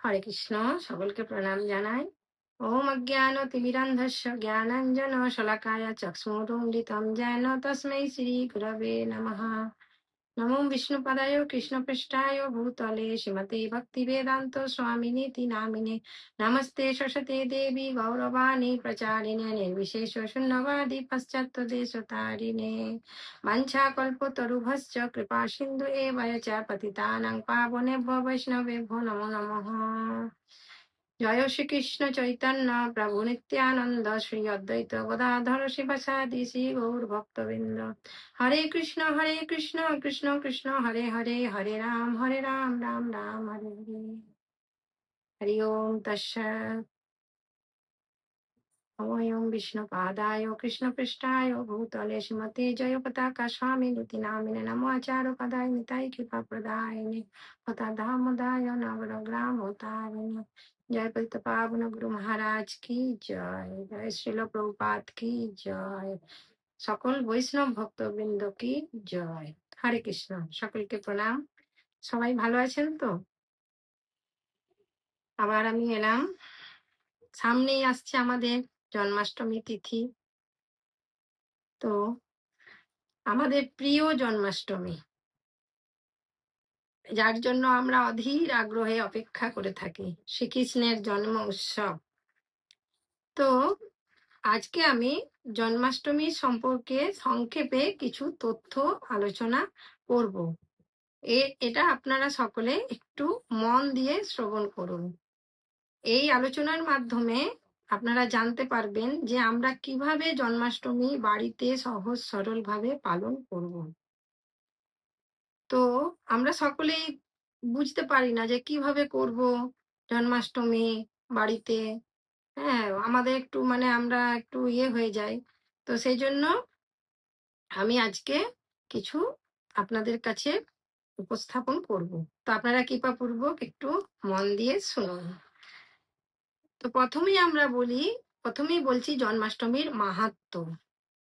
হরে কৃষ্ণ, সকলকে প্রণাম জানাই। ওম অজ্ঞান তিমিরান্ধস্য, জ্ঞানাঞ্জন শলাকায় চক্ষ্মুরুন্ডিতম যেন তস্মৈ শ্রী গুরবে নমঃ। নমো বিষ্ণুপদায় কৃষ্ণপৃষ্ঠায় ভূতলে শ্রীমতে ভক্তি বেদান্ত স্বামিনীতি নামিনে নমস্তে সরস্বতে দেবী গৌরবাণী প্রচারিণে নির্বিশেষ শূন্যবাদী পশ্চাত্ত দেশ তারিণে বাঞ্ছা কল্পতরুভশ্চ কৃপা সিন্ধু এ পতিতানং পাবনে বৈষ্ণবেভ্যো নমো নমঃ জয় শ্রীকৃষ্ণ চৈতন্য প্রভু নিত্যানন্দ শ্রী অদ্বৈত গদাধর শিবসাদি শ্রী গৌর ভক্তবৃন্দ। হরে কৃষ্ণ হরে কৃষ্ণ কৃষ্ণ কৃষ্ণ, হরে হরে হরে রাম হরে রাম রাম রাম, হরে হরে। হরি ওম তৎসৎ ওম বিষ্ণুপাদায় কৃষ্ণপৃষ্ঠায় ভূতলে শ্রীমতে জয় পতাকা স্বামী নীতি নামিনে নমো আচার পদায় নিতাই কৃপা প্রদায়নে। হতা ধামদায় নগর গ্রাম তারিণে জয় পতিত পাবন গুরু মহারাজ কি জয় জয় শ্রীল প্রভুপাত কি জয় সকল বৈষ্ণব ভক্তবৃন্দ কি জয় হরে কৃষ্ণ সকলকে প্রণাম। সবাই ভালো আছেন তো? আবার আমি এলাম। সামনেই আসছে আমাদের জন্মাষ্টমী তিথি। তো আমাদের প্রিয় জন্মাষ্টমী। যার জন্য আমরা অধীর আগ্রহে অপেক্ষা করে থাকি। শ্রীকৃষ্ণের জন্ম উৎসব। তো, আজকে আমি জন্মাষ্টমী সম্পর্কে সংক্ষেপে কিছু তথ্য আলোচনা করব। এ, এটা আপনারা সকলে একটু মন দিয়ে শ্রবণ করুন। এই আলোচনার মাধ্যমে আপনারা জানতে পারবেন যে আমরা কীভাবে জন্মাষ্টমী বাড়িতে সহজ সরল ভাবে পালন করব। তো আমরা সকলেই বুঝতে পারি না যে কীভাবে করব জন্মাষ্টমী বাড়িতে। হ্যাঁ আমাদের একটু মানে আমরা একটু ইয়ে হয়ে যাই। তো সেই জন্য আমি আজকে কিছু আপনাদের কাছে উপস্থাপন করব। তো আপনারা কৃপাপূর্বক একটু মন দিয়ে শুনুন। তো প্রথমেই আমরা বলি, প্রথমেই বলছি জন্মাষ্টমীর মাহাত্ম।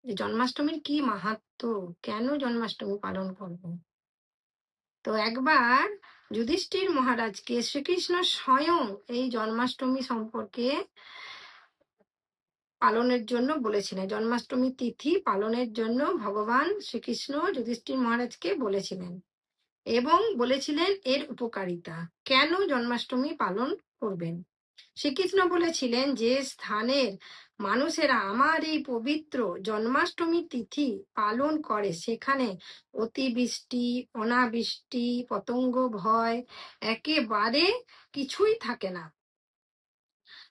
যে জন্মাষ্টমীর কি মাহাত্ম? কেন জন্মাষ্টমী পালন করব? তো একবার যুধিষ্ঠির মহারাজকে শ্রীকৃষ্ণ স্বয়ং এই জন্মাষ্টমী সম্পর্কে পালনের জন্য বলেছিলেন। জন্মাষ্টমী তিথি পালনের জন্য ভগবান শ্রীকৃষ্ণ যুধিষ্ঠির মহারাজকে বলেছিলেন এবং বলেছিলেন এর উপকারিতা। কেন জন্মাষ্টমী পালন করবেন? শ্রীকৃষ্ণ বলেছিলেন যে স্থানের মানুষেরা আমার এই পবিত্র জন্মাষ্টমী তিথি পালন করে। সেখানে অতিবৃষ্টি, অনাবৃষ্টি, পতঙ্গ ভয় একেবারে কিছুই থাকে না।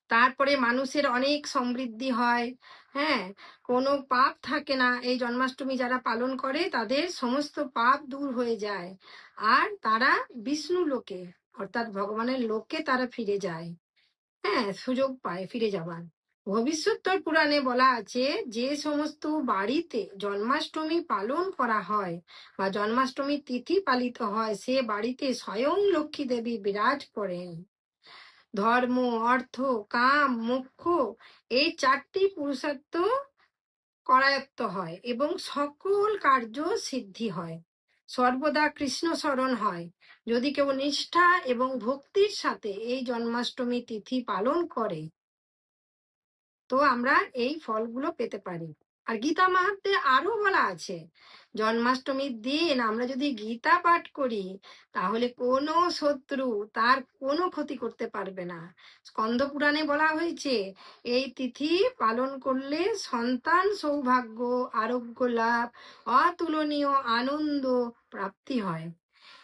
তারপরে মানুষের অনেক সমৃদ্ধি হয় হ্যাঁ? কোনো পাপ থাকে না। এই জন্মাষ্টমী যারা পালন করে, তাদের সমস্ত পাপ দূর হয়ে যায়। আর তারা বিষ্ণু লোকে, অর্থাৎ ভগবানের লোকে তারা ফিরে যায়। হ্যাঁ সুযোগ পায় ফিরে যাবার। ভবিষ্যত্তর পুরাণে বলা আছে, যে সমস্ত বাড়িতে জন্মাষ্টমী পালন করা হয় বা জন্মাষ্টমী তিথি পালিত হয়, সে বাড়িতে স্বয়ং লক্ষ্মী দেবী বিরাজ করেন। ধর্ম, অর্থ, কাম, মোক্ষ, এই চারটি পুরুষত্ব করায়ত্ত হয় এবং সকল কার্য সিদ্ধি হয়। সর্বদা কৃষ্ণ স্মরণ হয়। যদি কেউ নিষ্ঠা এবং ভক্তির সাথে এই জন্মাষ্টমী তিথি পালন করে, তো আমরা এই ফলগুলো পেতে পারি। আর গীতা মাহাত্মে আরও বলা আছে, জন্মাষ্টমীর দিন আমরা যদি গীতা পাঠ করি, তাহলে কোনো শত্রু তার কোনো ক্ষতি করতে পারবে না। স্কন্দ পুরাণে বলা হয়েছে, এই তিথি পালন করলে সন্তান সৌভাগ্য, আরোগ্য লাভ, অতুলনীয় আনন্দ, প্রাপ্তি হয়।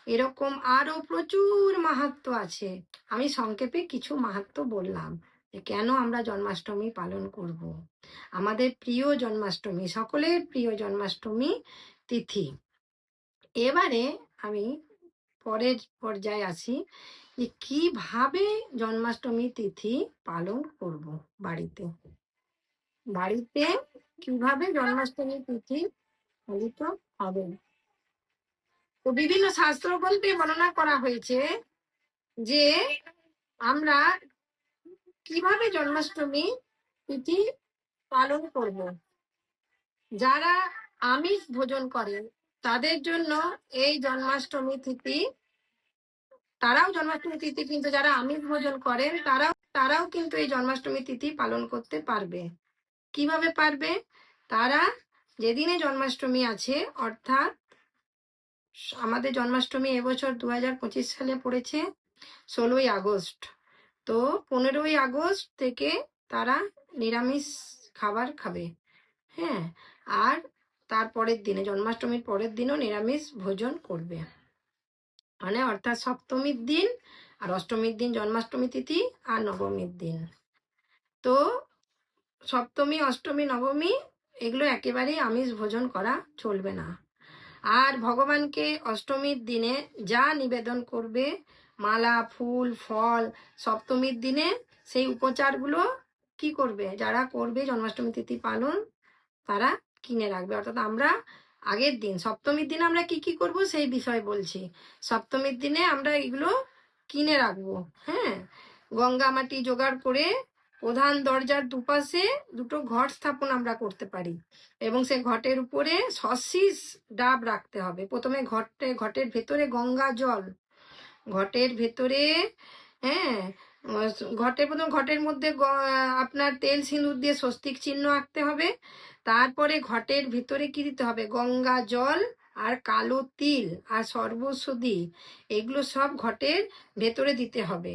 এরকম আরও প্রচুর মাহাত্ম আছে। আমি সংক্ষেপে কিছু মাহাত্ম বললাম যে, কেন আমরা জন্মাষ্টমী পালন করব। আমাদের প্রিয় জন্মাষ্টমী, সকলের প্রিয় জন্মাষ্টমী তিথি। এবারে আমি পরের পর্যায়ে আসি যে, কীভাবে জন্মাষ্টমী তিথি পালন করব বাড়িতে? বাড়িতে কীভাবে জন্মাষ্টমী তিথি পালিত হবে? তো বিভিন্ন শাস্ত্র বলতে বর্ণনা করা হয়েছে যে আমরা কীভাবে জন্মাষ্টমী তিথি পালন করব। যারা আমিষ ভোজন করেন তাদের জন্য এই জন্মাষ্টমী তিথি, তারাও জন্মাষ্টমী তিথি, কিন্তু যারা আমিষ ভোজন করেন তারাও তারাও কিন্তু এই জন্মাষ্টমী তিথি পালন করতে পারবে। কীভাবে পারবে? তারা যেদিনে জন্মাষ্টমী আছে, অর্থাৎ আমাদের জন্মাষ্টমী এবছর দু হাজার পঁচিশ সালে পড়েছে ষোলোই আগস্ট। তো পনেরোই আগস্ট থেকে তারা নিরামিষ খাবার খাবে হ্যাঁ? আর তার পরের দিনে, জন্মাষ্টমীর পরের দিনও নিরামিষ ভোজন করবে। মানে অর্থাৎ সপ্তমীর দিন আর অষ্টমীর দিন জন্মাষ্টমী তিথি আর নবমীর দিন। তো সপ্তমী, অষ্টমী, নবমী এগুলো একেবারেই আমিষ ভোজন করা চলবে না। আর ভগবানকে অষ্টমীর দিনে যা নিবেদন করবে, মালা, ফুল, ফল, সপ্তমীর দিনে সেই উপচারগুলো কি করবে? যারা করবে জন্মাষ্টমী তিথি পালন, তারা কিনে রাখবে। অর্থাৎ আমরা আগের দিন, সপ্তমীর দিন আমরা কি কি করব সেই বিষয় বলছি। সপ্তমীর দিনে আমরা এগুলো কিনে রাখব হ্যাঁ? গঙ্গা মাটি জোগাড় করে প্রধান দরজার দুপাশে দুটো ঘট স্থাপন আমরা করতে পারি এবং সে ঘটের উপরে সশিস ডাব রাখতে হবে। প্রথমে ঘটে, ঘটের ভেতরে গঙ্গা জল, ঘটের ভেতরে হ্যাঁ ঘটের প্রথম ঘটের মধ্যে আপনার তেল সিঁদুর দিয়ে স্বস্তিক চিহ্ন আঁকতে হবে। তারপরে ঘটের ভিতরে কি দিতে হবে? গঙ্গা জল আর কালো তিল আর সর্বসুদি এগুলো সব ঘটের ভেতরে দিতে হবে।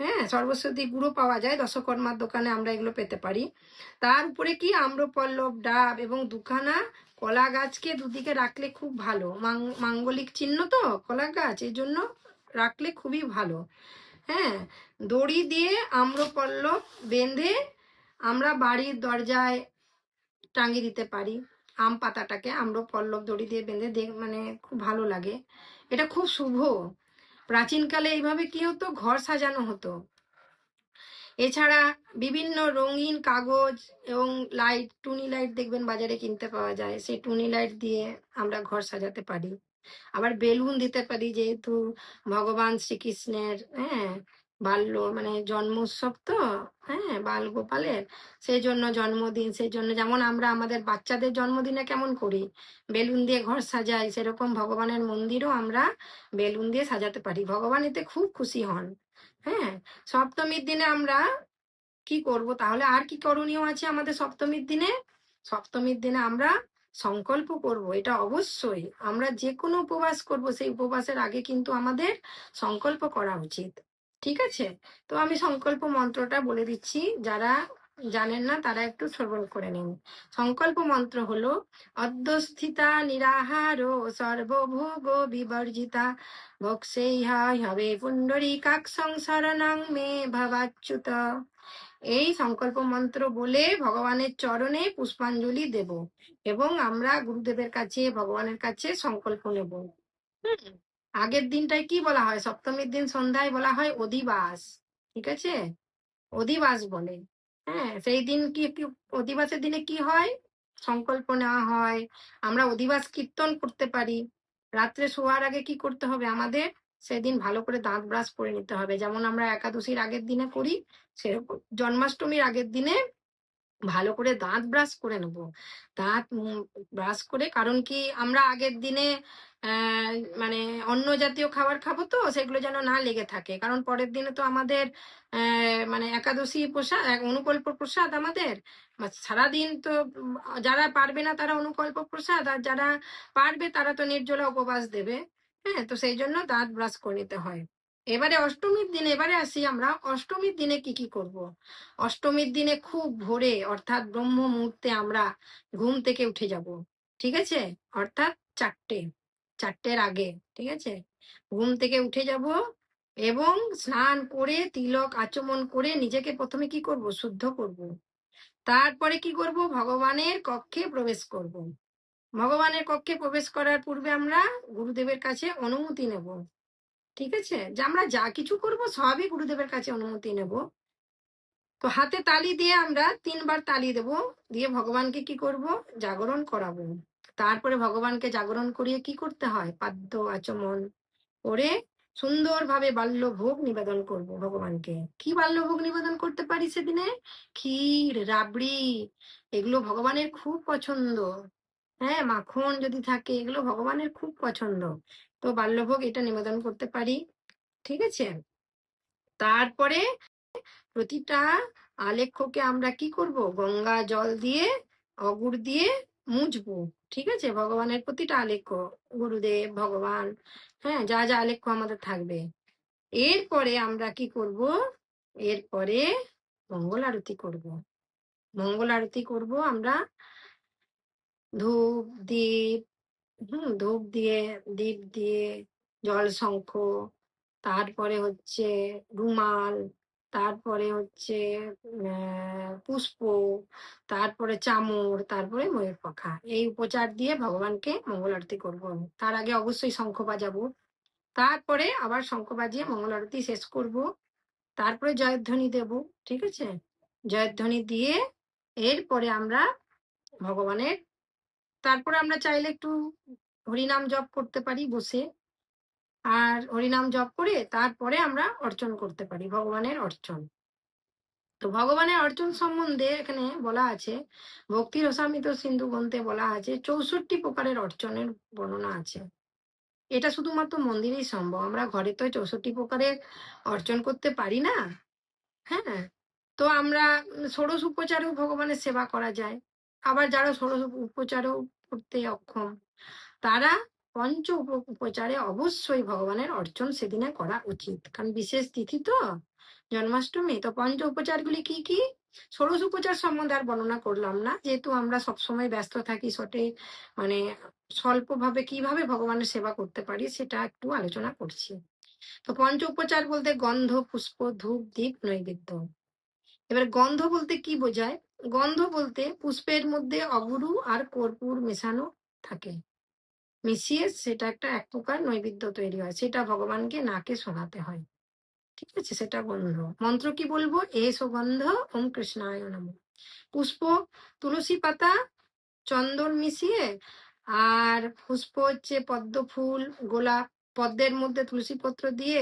হ্যাঁ সর্বস্বতী গুঁড়ো পাওয়া যায় দশকর্মার দোকানে আমরা এগুলো পেতে পারি। তার উপরে কি? আম্রপল্লব, ডাব এবং দুখানা কলা গাছকে দুদিকে রাখলে খুব ভালো। মাঙ্গলিক চিহ্ন তো, কলা গাছ, এই জন্য রাখলে খুবই ভালো। হ্যাঁ দড়ি দিয়ে আম্রপল্লব বেঁধে আমরা বাড়ির দরজায় টাঙিয়ে দিতে পারি। আম পাতাটাকে আম্রপল্লব দড়ি দিয়ে বেঁধে দেখ মানে খুব ভালো লাগে। এটা খুব শুভ। প্রাচীনকালে এইভাবে কি হতো? ঘর সাজানো হতো। এছাড়া বিভিন্ন রঙিন কাগজ এবং লাইট টুনি লাইট দেখবেন বাজারে কিনতে পাওয়া যায়। সেই টুনি লাইট দিয়ে আমরা ঘর সাজাতে পারি। আবার বেলুন দিতে পারি যেহেতু ভগবান শ্রীকৃষ্ণের হ্যাঁ বাল্য মানে জন্মোৎসব তো? হ্যাঁ বাল গোপালের সেই জন্য জন্মদিন সেই জন্য যেমন আমরা আমাদের বাচ্চাদের জন্মদিনে কেমন করি? বেলুন দিয়ে ঘর সাজাই, সেরকম ভগবানের মন্দিরও আমরা বেলুন দিয়ে সাজাতে পারি। ভগবান এতে খুব খুশি হন। হ্যাঁ সপ্তমীর দিনে আমরা কি করব? তাহলে আর কি করণীয় আছে আমাদের সপ্তমীর দিনে? সপ্তমীর দিনে আমরা সংকল্প করব, এটা অবশ্যই। আমরা যে কোনো উপবাস করব, সেই উপবাসের আগে কিন্তু আমাদের সংকল্প করা উচিত। ঠিক আছে? তো আমি সংকল্প মন্ত্রটা বলে দিচ্ছি। যারা জানেন না, তারা একটু শ্রবণ করে নিন। সংকল্প মন্ত্র হলো, অধ্যস্থিতা নিরাহার ও সর্বভোগ বিবর্জিতা। ভক্সেহা হবে পুণ্ডরী কাক সংসরণং মে ভবাচ্যুত। এই সংকল্প মন্ত্র বলে ভগবানের চরণে পুষ্পাঞ্জলি দেব এবং আমরা গুরুদেবের কাছে, ভগবানের কাছে সংকল্প নেব। আগের দিনটায় কি বলা হয়? সপ্তমীর দিন সন্ধ্যায় বলা হয় অধিবাস, ঠিক আছে? অধিবাস বলে। হ্যাঁ সেই দিন কি অধিবাসের দিনে কি হয়? সংকল্প নেওয়া হয়। আমরা অধিবাস কীর্তন করতে পারি। রাত্রে শোয়ার আগে কি করতে হবে? আমাদের সেদিন ভালো করে দাঁত ব্রাশ করে নিতে হবে। যেমন আমরা একাদশীর আগের দিনে করি, সেরকম। জন্মাষ্টমীর আগের দিনে ভালো করে দাঁত ব্রাশ করে নেব। দাঁত ব্রাশ করে, কারণ কি আমরা আগের দিনে মানে অন্য জাতীয় খাবার খাব তো, সেগুলো যেন না লেগে থাকে। কারণ পরের দিনে তো আমাদের মানে একাদশী প্রসাদ অনুকল্প প্রসাদ আমাদের। সারাদিন তো যারা পারবে না তারা অনুকল্প প্রসাদ, আর যারা পারবে তারা তো নির্জলা উপবাস দেবে। হ্যাঁ তো সেই জন্য দাঁত ব্রাশ করে নিতে হয়। এবারে অষ্টমীর দিনে, এবারে আসি আমরা, অষ্টমীর দিনে কি কি করব। অষ্টমীর দিনে খুব ভোরে, অর্থাৎ ব্রহ্ম মুহূর্তে আমরা ঘুম থেকে উঠে যাব, ঠিক আছে? অর্থাৎ চারটে, চারটের আগে, ঠিক আছে? ঘুম থেকে উঠে যাব এবং স্নান করে, তিলক আচমন করে নিজেকে প্রথমে কি করব? শুদ্ধ করব। তারপরে কি করব? ভগবানের কক্ষে প্রবেশ করব। ভগবানের কক্ষে প্রবেশ করার পূর্বে আমরা গুরুদেবের কাছে অনুমতি নেব। ঠিক আছে? যে আমরা যা কিছু করব সবই গুরুদেবের কাছে অনুমতি নেব। তো হাতে তালি দিয়ে আমরা তিনবার তালি দেব। দিয়ে ভগবানকে কি করব? জাগরণ করাবো। তারপরে ভগবানকে জাগরণ করিয়ে কি করতে হয়? পাদ্য আচমন করে সুন্দরভাবে বাল্য ভোগ নিবেদন করব ভগবানকে। কি বাল্য ভোগ নিবেদন করতে পারি সেদিনে? ক্ষীর, রাবড়ি, এগুলো ভগবানের খুব পছন্দ। হ্যাঁ মাখন যদি থাকে, এগুলো ভগবানের খুব পছন্দ। তো বাল্যভোগ এটা নিবেদন করতে পারি, ঠিক আছে? তারপরে প্রতিটা আলেখ্যকে আমরা কি করব? গঙ্গা জল দিয়ে অগুর দিয়ে মুছবো, ঠিক আছে? ভগবানের প্রতিটা আলেখ্য, গুরুদেব, ভগবান হ্যাঁ যা যা আলেখ্য আমাদের থাকবে। এরপরে আমরা কি করব? এরপরে মঙ্গল আরতি করব। মঙ্গল আরতি করব আমরা। ধূপ, দীপ হুম ধূপ দিয়ে, দীপ দিয়ে জল শঙ্খ, তারপরে হচ্ছে রুমাল, তারপরে হচ্ছে পুষ্প, তারপরে চামর, তারপরে ময়ূর পাখা। এই উপচার দিয়ে ভগবানকে মঙ্গল আরতি করব আমি। তার আগে অবশ্যই শঙ্খ বাজাবো। তারপরে আবার শঙ্খ বাজিয়ে মঙ্গল আরতি শেষ করব। তারপরে জয়ধ্বনি দেব, ঠিক আছে? জয়ধ্বনি দিয়ে এরপরে আমরা ভগবানের তারপরে আমরা চাইলে একটু হরিনাম জপ করতে পারি বসে। আর হরিনাম জপ করে তারপরে আমরা অর্চন করতে পারি, ভগবানের অর্চন। তো ভগবানের অর্চন সম্বন্ধে এখানে বলা আছে, ভক্তি রসামিত সিন্ধু গ্রন্থে বলা আছে, চৌষট্টি প্রকারের অর্চনের বর্ণনা আছে। এটা শুধুমাত্র মন্দিরেই সম্ভব, আমরা ঘরে তো চৌষট্টি প্রকারের অর্চন করতে পারি না। হ্যাঁ? তো আমরা ষোড়শ উপচারেও ভগবানের সেবা করা যায়। আবার যারা ষোড়শ উপচারও করতে অক্ষম, তারা পঞ্চ উপ- উপচারে অবশ্যই ভগবানের অর্চন সেদিনে করা উচিত। কারণ বিশেষ তিথি তো জন্মাষ্টমী, তো পঞ্চ উপচারগুলি কি কি? ষোড়শ উপচার সম্বন্ধে আর বর্ণনা করলাম না। যেহেতু আমরা সবসময় ব্যস্ত থাকি সটে মানে স্বল্পভাবে কীভাবে ভগবানের সেবা করতে পারি সেটা একটু আলোচনা করছি। তো পঞ্চ উপচার বলতে গন্ধ, পুষ্প, ধূপ, দীপ, নৈবেদ্য। এবার গন্ধ বলতে কি বোঝায়? গন্ধ বলতে পুষ্পের মধ্যে অগুরু আর কর্পূর মেশানো থাকে। মিশিয়ে সেটা একটা এক প্রকার নৈবেদ্য তৈরি হয়। সেটা ভগবানকে নাকে শোনাতে হয়। ঠিক আছে? সেটা গন্ধ। মন্ত্র কি বলব? এ সুগন্ধ ওম কৃষ্ণায় নম। পুষ্প তুলসী পাতা, চন্দন মিশিয়ে আর পুষ্প হচ্ছে পদ্ম ফুল, গোলাপ, পদ্মের মধ্যে তুলসী পত্র দিয়ে,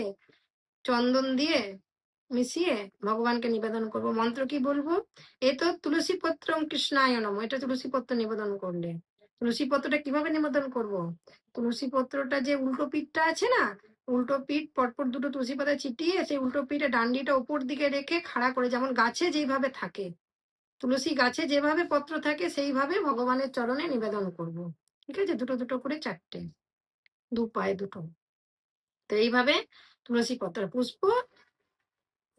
চন্দন দিয়ে মিশিয়ে ভগবানকে নিবেদন করব। মন্ত্র কি বলব? এ তো তুলসী পত্র কৃষ্ণায় নম এটা তুলসী পত্র নিবেদন করলে। তুলসী পত্রটা কীভাবে নিবেদন করব? তুলসী পত্রটা যে উল্টো পিঠটা আছে না, উল্টো পিঠ পরপর দুটো তুলসী পাতা চিটিয়ে সেই উল্টো পিঠে ডান্ডিটা উপর দিকে রেখে খাড়া করে, যেমন গাছে যেইভাবে থাকে, তুলসী গাছে যেভাবে পত্র থাকে সেইভাবে ভগবানের চরণে নিবেদন করব। ঠিক আছে? দুটো দুটো করে চারটে, দু পায়ে দুটো। তো এইভাবে তুলসী পত্র পুষ্প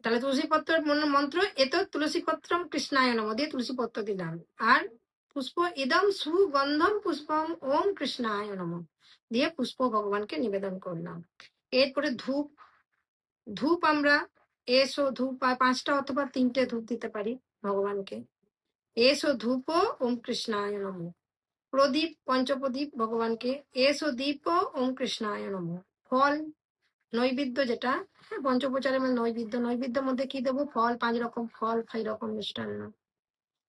তাহলে তুলসী পত্র মন্ত্র এত তুলসী পত্রম কৃষ্ণায় নম দিয়ে তুলসী পত্র দিলাম। আর পুষ্প ইদম সুগন্ধম পুষ্পম ওম কৃষ্ণায় নম দিয়ে পুষ্প ভগবানকে নিবেদন করলাম। এরপরে ধূপ ধূপ আমরা এসো ধূপ পাঁচটা অথবা তিনটে ধূপ দিতে পারি ভগবানকে। এসো ধূপ ওম কৃষ্ণায় নম প্রদীপ, পঞ্চপ্রদীপ ভগবানকে। এসো দীপ ওম কৃষ্ণায় নম ফল, নৈবেদ্য যেটা হ্যাঁ পঞ্চপ্রচারের মধ্যে নৈবেদ্য, নৈবেদ্যের মধ্যে কি দেবো? ফল, পাঁচ রকম ফল পাঁচ রকম মিষ্টান্ন।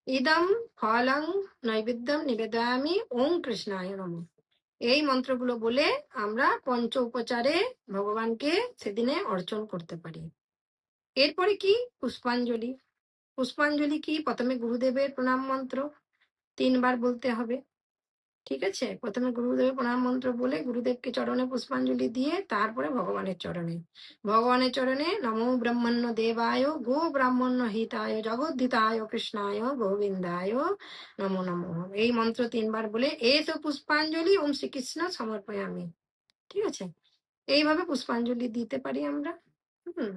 ইদম, ফলং, নৈবেদ্যম, নিবেদয়ামি ওম কৃষ্ণায় নম। এই মন্ত্রগুলো বলে আমরা পঞ্চ উপচারে ভগবানকে সেদিনে অর্চন করতে পারি। এরপরে কি? পুষ্পাঞ্জলি। পুষ্পাঞ্জলি কি? প্রথমে গুরুদেবের প্রণাম মন্ত্র। তিনবার বলতে হবে। ঠিক আছে? প্রথমে গুরুদেবের প্রণাম মন্ত্র বলে গুরুদেবকে চরণে পুষ্পাঞ্জলি দিয়ে তারপরে ভগবানের চরণে। ভগবানের চরণে নমো ব্রহ্মণ্য দেবায়, গো ব্রাহ্মণ্য হিতায়, জগদ্ধিতায়, কৃষ্ণায়, গোবিন্দায় নমো নমো। এই মন্ত্র তিনবার বলে এ তো পুষ্পাঞ্জলি ওম শ্রীকৃষ্ণ সমর্পয়ামি। ঠিক আছে? এইভাবে পুষ্পাঞ্জলি দিতে পারি আমরা। হুম।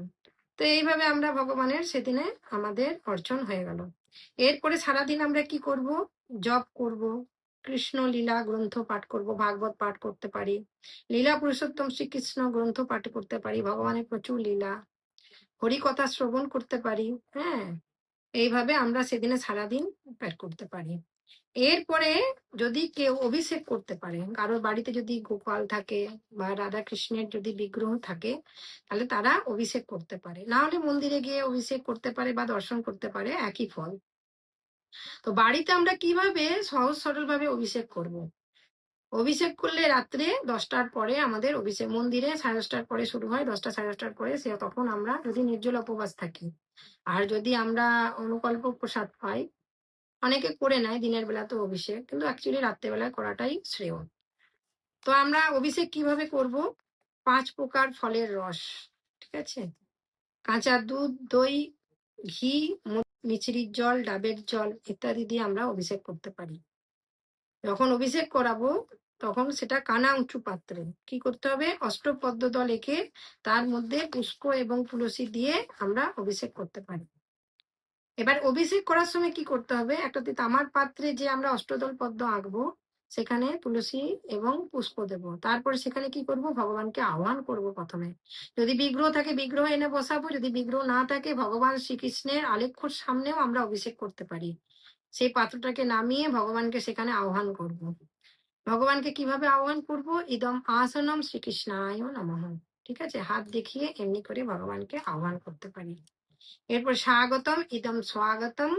তো এইভাবে আমরা ভগবানের সেদিনে আমাদের অর্চন হয়ে গেল। এরপরে সারাদিন আমরা কি করব? জপ করব। কৃষ্ণ লীলা গ্রন্থ পাঠ করব, ভাগবত পাঠ করতে পারি, লীলা পুরুষোত্তম শ্রীকৃষ্ণ গ্রন্থ পাঠ করতে পারি, ভগবানের প্রচুর লীলা হরি কথা শ্রবণ করতে পারি হ্যাঁ এইভাবে আমরা সেদিনে সারাদিন পাঠ করতে পারি। এরপরে যদি কেউ অভিষেক করতে পারে, কারোর বাড়িতে যদি গোপাল থাকে বা রাধা কৃষ্ণের যদি বিগ্রহ থাকে, তাহলে তারা অভিষেক করতে পারে। না হলে মন্দিরে গিয়ে অভিষেক করতে পারে বা দর্শন করতে পারে, একই ফল। তো বাড়িতে আমরা কীভাবে সহজ সরল ভাবে অভিষেক করব। অভিষেক করলে রাত্রে দশটার পরে আমাদের অভিষেক, মন্দিরে সাড়ে দশটার পরে শুরু হয়, দশটা সাড়ে দশটার পরে সে তখন আমরা যদি নির্জল উপবাস থাকি। আর যদি আমরা অনুকল্প প্রসাদ পাই, অনেকে করে নেয় দিনের বেলা তো অভিষেক, কিন্তু অ্যাকচুয়ালি রাত্রেবেলায় করাটাই শ্রেয়। তো আমরা অভিষেক কীভাবে করব? পাঁচ প্রকার ফলের রস, ঠিক আছে? কাঁচা দুধ, দই, ঘি মিছরির জল, ডাবের জল ইত্যাদি দিয়ে আমরা অভিষেক করতে পারি। যখন অভিষেক করাবো, তখন সেটা কানা উঁচু পাত্রে। কি করতে হবে? অষ্টপদ্ম দল এঁকে তার মধ্যে পুষ্প এবং তুলসী দিয়ে আমরা অভিষেক করতে পারি। এবার অভিষেক করার সময় কি করতে হবে? একটা তামার পাত্রে যে আমরা অষ্টদল পদ্ম আঁকবো সেখানে তুলসী এবং পুষ্প দেব। তারপর সেখানে কি করব? ভগবানকে আহ্বান করব প্রথমে। যদি বিগ্রহ থাকে, বিগ্রহ এনে বসাবো। যদি বিগ্রহ না থাকে, ভগবান শ্রীকৃষ্ণের আলেখ্যর সামনেও আমরা অভিষেক করতে পারি। সেই পাত্রটাকে নামিয়ে ভগবানকে সেখানে আহ্বান করব। ভগবানকে কীভাবে আহ্বান করব? ইদম আসনম শ্রীকৃষ্ণায় নমঃ। ঠিক আছে? হাত দেখিয়ে এমনি করে ভগবানকে আহ্বান করতে পারি। এরপর স্বাগতম, ইদম স্বাগতম।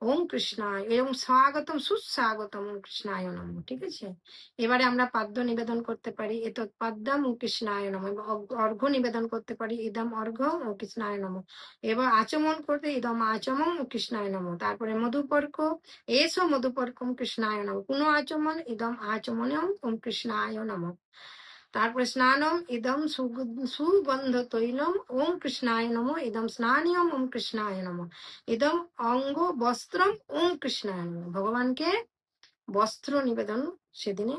ওম কৃষ্ণায়, এবং স্বাগতম, সুস্বাগতম ওম কৃষ্ণায় নম, ঠিক আছে? এবারে আমরা পাদ্য নিবেদন করতে পারি এত পাদ্যম ও কৃষ্ণায় নম, এবং অর্ঘ- নিবেদন করতে পারি, ইদম অর্ঘ্য ও কৃষ্ণায় নম। এবার আচমন করতে, ইদম আচমন ও কৃষ্ণায় নম। তারপরে মধুপর্ক, এসো মধুপর্কম কৃষ্ণায় নম। পুনঃ আচমন, ইদম আচমনম ওম কৃষ্ণায় নম। তারপরে স্নানম ইদম সুগ- সুগন্ধ তৈলম ওম কৃষ্ণায় নম ইদম স্নানিয়ম ওম কৃষ্ণায় নম ইদম অঙ্গ বস্ত্রম ওম কৃষ্ণায় নম ভগবানকে বস্ত্র নিবেদন সেদিনে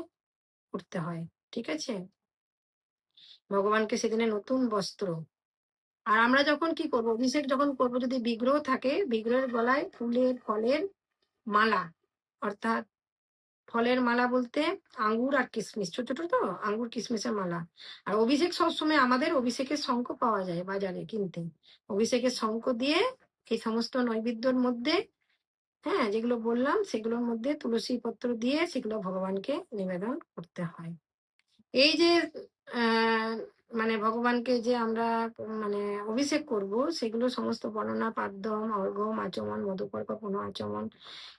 করতে হয় ঠিক আছে ভগবানকে সেদিনে নতুন বস্ত্র আর আমরা যখন কি করব? অভিষেক যখন করব, যদি বিগ্রহ থাকে, বিগ্রহের গলায় ফুলের, ফলের মালা, অর্থাৎ ফলের মালা বলতে আঙ্গুর আর কিশমিশ ছোট ছোট তো আঙ্গুর কিশমিশের মালা। আর অভিষেক সবসময় আমাদের অভিষেকের শঙ্খ পাওয়া যায় বাজারে কিনতে। অভিষেকের শঙ্খ দিয়ে এই সমস্ত নৈবেদ্যর মধ্যে হ্যাঁ যেগুলো বললাম সেগুলোর মধ্যে তুলসী পত্র দিয়ে সেগুলো ভগবানকে নিবেদন করতে হয়। এই যে আহ, মানে ভগবানকে যে আমরা মানে অভিষেক করব, সেগুলো সমস্ত বর্ণনা, পাদ্যম অর্ঘম আচমন মধুপর্ক পুনঃ আচমন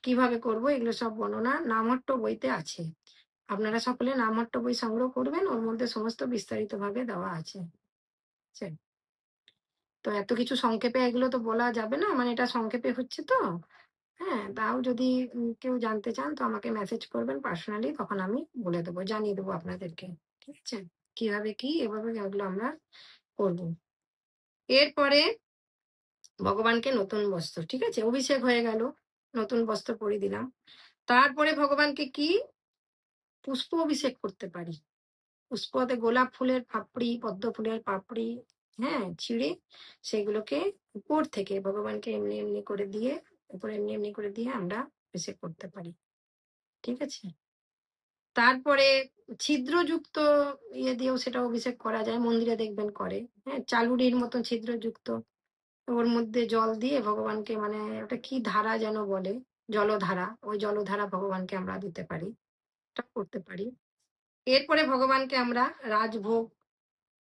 কীভাবে করব, এগুলো সব বর্ণনা নামহট্ট বইতে আছে। আপনারা সকলে নামহট্ট বই সংগ্রহ করবেন, ওর মধ্যে সমস্ত বিস্তারিত ভাবে দেওয়া আছে। তো এত কিছু সংক্ষেপে এগুলো তো বলা যাবে না মানে এটা সংক্ষেপে হচ্ছে তো। হ্যাঁ তাও যদি কেউ জানতে চান, তো আমাকে মেসেজ করবেন পার্সোনালি তখন আমি বলে দেবো, জানিয়ে দেবো আপনাদেরকে। ঠিক আছে? কীভাবে কি এভাবে এগুলো আমরা করব। এরপরে ভগবানকে নতুন বস্ত্র, ঠিক আছে? অভিষেক হয়ে গেল, নতুন বস্ত্র পরিয়ে দিলাম। তারপরে ভগবানকে কি? পুষ্প অভিষেক করতে পারি। পুষ্পতে গোলাপ ফুলের পাপড়ি, পদ্ম ফুলের পাপড়ি হ্যাঁ ছিঁড়ে সেগুলোকে উপর থেকে ভগবানকে এমনি এমনি করে দিয়ে, উপরে এমনি এমনি করে দিয়ে আমরা অভিষেক করতে পারি। ঠিক আছে? তারপরে ছিদ্রযুক্ত ইয়ে দিয়েও সেটা অভিষেক করা যায়, মন্দিরে দেখবেন করে। হ্যাঁ চালুরির মতো ছিদ্রযুক্ত ওর মধ্যে জল দিয়ে ভগবানকে মানে ওটা কি ধারা যেন বলে? জলধারা। ওই জলধারা ভগবানকে আমরা দিতে পারি করতে পারি। এরপরে ভগবানকে আমরা রাজভোগ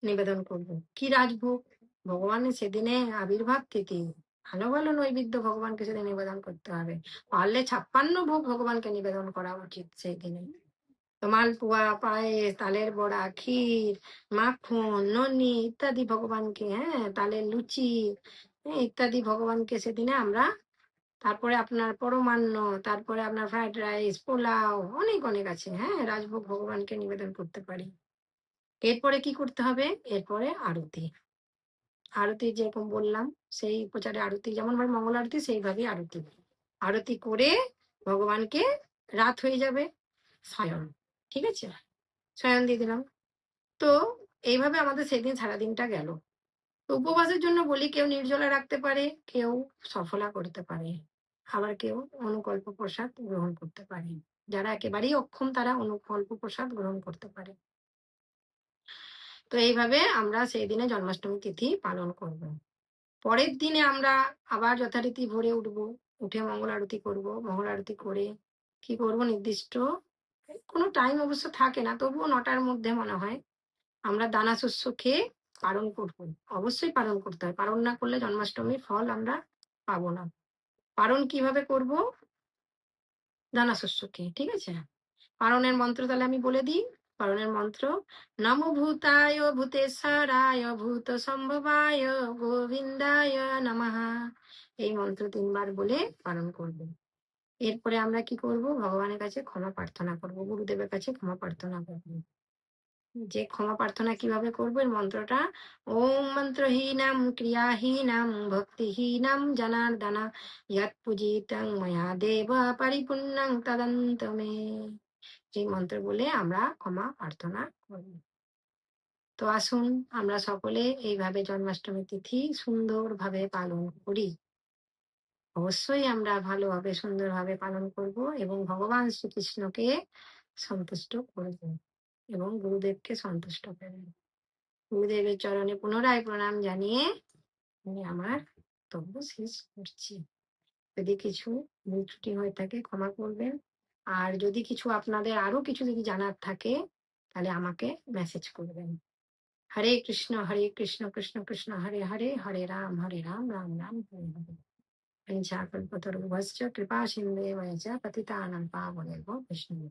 নিবেদন করব। কি রাজভোগ? ভগবানের সেদিনে আবির্ভাব তিথি ভালো ভালো নৈবেদ্য ভগবানকে সেদিন নিবেদন করতে হবে। পারলে ছাপ্পান্ন ভোগ ভগবানকে নিবেদন করা উচিত সেই দিনে মালপোয়া পায়েস তালের বড়া ক্ষীর মাখন ননি ইত্যাদি ভগবানকে হ্যাঁ তালের লুচি হ্যাঁ, ইত্যাদি ভগবানকে সেদিনে আমরা তারপরে আপনার পরমান্ন তারপরে আপনার ফ্রাইড রাইস পোলাও অনেক অনেক আছে হ্যাঁ রাজভোগ ভগবানকে নিবেদন করতে পারি। এরপরে কি করতে হবে? এরপরে আরতি। আরতি যেরকম বললাম সেই প্রচারে আরতি যেমন ভাবে মঙ্গল আরতি সেইভাবেই আরতি। আরতি করে ভগবানকে রাত হয়ে যাবে শয়ন ঠিক আছে? শয়ন দিয়ে দিলাম। তো এইভাবে আমাদের সেদিন সারাদিনটা গেল। তো উপবাসের জন্য বলি, কেউ নির্জলা রাখতে পারে, কেউ সফলা করতে পারে। আবার কেউ অনুকল্প প্রসাদ গ্রহণ করতে পারে। যারা একেবারেই অক্ষম, তারা অনুকল্প প্রসাদ গ্রহণ করতে পারে। তো এইভাবে আমরা সেই দিনে জন্মাষ্টমী তিথি পালন করব। পরের দিনে আমরা আবার যথারীতি ভোরে উঠব, উঠে মঙ্গল আরতি করব। মঙ্গল আরতি করে কি করব? নির্দিষ্ট কোনো টাইম অবশ্য থাকে না, তবুও নটার মধ্যে মনে হয় আমরা দানা শস্য খেয়ে পালন করব। অবশ্যই পালন করতে হয়, পালন না করলে জন্মাষ্টমীর ফল আমরা পাবো না। পালন কীভাবে করব? দানা শস্য খেয়ে, ঠিক আছে? পালনের মন্ত্র তাহলে আমি বলে দিই। পালনের মন্ত্র, নম ভূতায় ভূতেশ্বরায়, ভূত সম্ভবায়, গোবিন্দায় নমঃ। এই মন্ত্র তিনবার বলে পালন করব। এরপরে আমরা কি করব? ভগবানের কাছে ক্ষমা প্রার্থনা করব, গুরুদেবের কাছে ক্ষমা প্রার্থনা করব। যে ক্ষমা প্রার্থনা কীভাবে করবেন মন্ত্রটা, ওম মন্ত্রহীনাম ক্রিয়াহীনাম ভক্তিহীনাম জনার্দনা ইয়াত পূজিতং ময়া দেব পরিপূর্ণং তদন্ত মে। এই মন্ত্র বলে আমরা ক্ষমা প্রার্থনা করব। তো আসুন, আমরা সকলে এইভাবে জন্মাষ্টমী তিথি সুন্দরভাবে পালন করি। অবশ্যই আমরা ভালোভাবে, সুন্দরভাবে পালন করব এবং ভগবান শ্রীকৃষ্ণকে সন্তুষ্ট করব এবং গুরুদেবকে সন্তুষ্ট করব গুরুদেবের চরণে পুনরায় প্রণাম জানিয়ে আমি আমার বক্তব্য শেষ করছি। যদি কিছু ভুল ত্রুটি হয়ে থাকে ক্ষমা করবেন। আর যদি কিছু আপনাদের আরও কিছু যদি জানার থাকে, তাহলে আমাকে মেসেজ করবেন। হরে কৃষ্ণ হরে কৃষ্ণ কৃষ্ণ কৃষ্ণ, হরে হরে হরে রাম হরে রাম রাম রাম, হরে হরে। পঞ্চাকল্পতরুভশ্চ কৃপা সিন্ধেব চ পতিতানাং পাবনেভ্यो বিষ্ণু